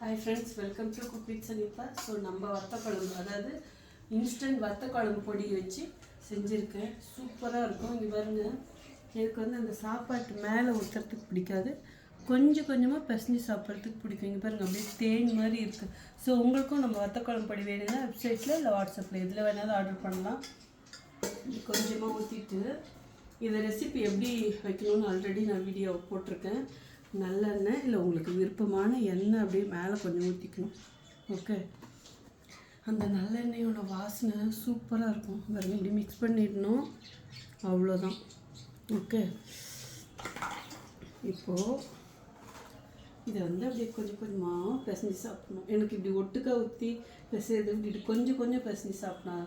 Hi friends welcome to cook with Sanitha so நம்ம வத்த குழம்பு அதாவது இன்ஸ்டன்ட் வத்த குழம்பு பொடி வச்சு செஞ்சுருக்கேன். சூப்பராக இருக்கும். இங்கே பாருங்க எனக்கு வந்து அந்த சாப்பாட்டு மேலே ஊற்றுறதுக்கு பிடிக்காது. கொஞ்சம் கொஞ்சமாக பிசைஞ்சு சாப்பிட்றதுக்கு பிடிக்கும். இங்கே பாருங்க அப்படியே தேன் மாதிரி இருக்குது ஸோ உங்களுக்கும் நம்ம வத்த குழம்பு பொடி வேணும்னா வெப்சைட்டில் இல்லை வாட்ஸ்அப்பில் எதில் வேணாலும் ஆர்டர் பண்ணலாம். கொஞ்சமாக ஊற்றிட்டு இதை ரெசிபி எப்படி வைக்கணும்னு ஆல்ரெடி நான் வீடியோ போட்டிருக்கேன். நல்லெண்ணெய் இல்லை உங்களுக்கு விருப்பமான எண்ணெய் அப்படியே மேலே கொஞ்சம் ஊற்றிக்கணும். ஓகே. அந்த நல்லெண்ணெயோட வாசனை சூப்பராக இருக்கும். வேறு இப்படி மிக்ஸ் பண்ணிடணும். அவ்வளோதான். ஓகே. இப்போது இதை வந்து அப்படியே கொஞ்சம் கொஞ்சமாக பிசைஞ்சு சாப்பிடணும். எனக்கு இப்படி ஒட்டுக்கா ஊற்றி பிசைது இப்படி கொஞ்சம் கொஞ்சம் பிசைஞ்சு சாப்பிட்டா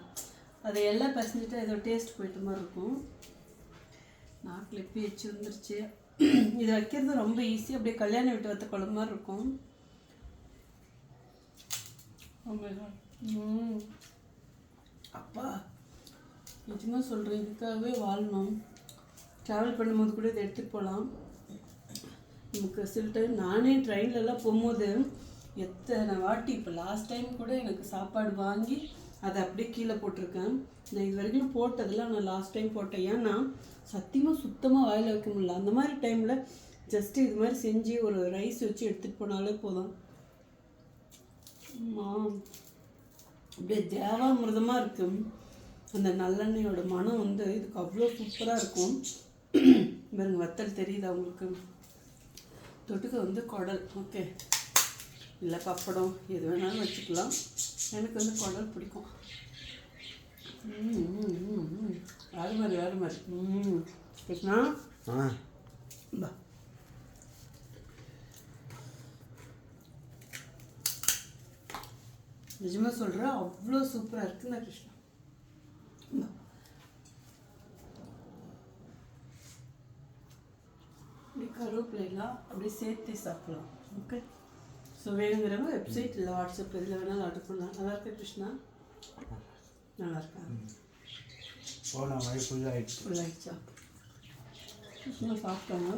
அதை எல்லாம் பிசைஞ்சிட்டு ஏதோ டேஸ்ட் போயிட்ட மாதிரி இருக்கும். நாக்கில் எப்பி வச்சு வந்துருச்சு இது வைக்கிறது ரொம்ப ஈஸி அப்படியே கல்யாண வீட்டு வத்த குழம்பு மாதிரி இருக்கும். அப்பா நிஜமாக சொல்கிறேன் இதுக்காகவே வாழணும். ட்ராவல் பண்ணும்போது கூட இதை எடுத்துகிட்டு போகலாம். நமக்கு சில டைம் நானே ட்ரெயின்லலாம் போகும்போது எத்தனை வாட்டி இப்போ லாஸ்ட் டைம் கூட எனக்கு சாப்பாடு வாங்கி அதை அப்படியே கீழே போட்டிருக்கேன். நான் இது வரைக்கும் போட்டதெல்லாம் நான் லாஸ்ட் டைம் போட்டேன். ஏன்னா சத்தியமாக சுத்தமாக வாயில் வைக்க முடியல. அந்த மாதிரி டைமில் ஜஸ்ட்டு இது மாதிரி செஞ்சு ஒரு ரைஸ் வச்சு எடுத்துகிட்டு போனாலே போதும். அப்படியே தேவாமிரதமாக இருக்கும் அந்த நல்லெண்ணெயோட மனம் வந்து இதுக்கு அவ்வளோ சூப்பராக இருக்கும். பாருங்க வத்தல் தெரியுதா உங்களுக்கு? தொட்டுக்க வந்து குடல். ஓகே இல்லை பப்படம் எது வேணாலும் வச்சுக்கலாம். எனக்கு வந்து குடல் பிடிக்கும். வேறு மாதிரி வேறு மாதிரி? ம் கிருஷ்ணா பா நிஜமாக சொல்கிறேன் அவ்வளோ சூப்பராக இருக்குல்ல கிருஷ்ணா. இந்தா. இப்படி கருவேப்பிலைலாம் அப்படியே சேர்த்து சாப்பிடலாம். ஓகே? ஸோ வேணுங்கிறவங்க வெப்சைட் இல்லை வாட்ஸ்அப் இதில் வேணாலும் ஆர்டர் பண்ணலாம். நல்லா இருக்கா கிருஷ்ணா? நல்லா இருக்கா? போன வழி ஃபுல்லாகிடுச்சு ஃபுல் ஆயிடுச்சா? கிருஷ்ணா சாப்பிட்டாங்க.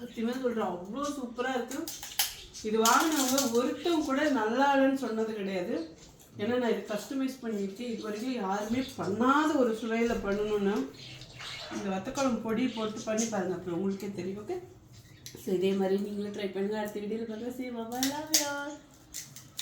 சத்தியமாக சொல்கிறேன் அவ்வளோ சூப்பராக இருக்கு. இது வாங்கினவங்க ஒருத்தவங்க கூட நல்லா இல்லைன்னு சொன்னது கிடையாது. ஏன்னா நான் இது கஸ்டமைஸ் பண்ணிட்டு இது வரைக்கும் யாருமே பண்ணாத ஒரு சுவையில் பண்ணணும்னா. இந்த வத்தக்குழம்பு பொடி போட்டு பண்ணி பாருங்க அப்புறம் உங்களுக்கே தெரியும் ஓகே ஸோ இதே மாதிரி நீங்களும் ட்ரை பண்ணுங்க. அடுத்த வீடியோவில் பார்க்கலாம். சரி பாபா லவ் யூ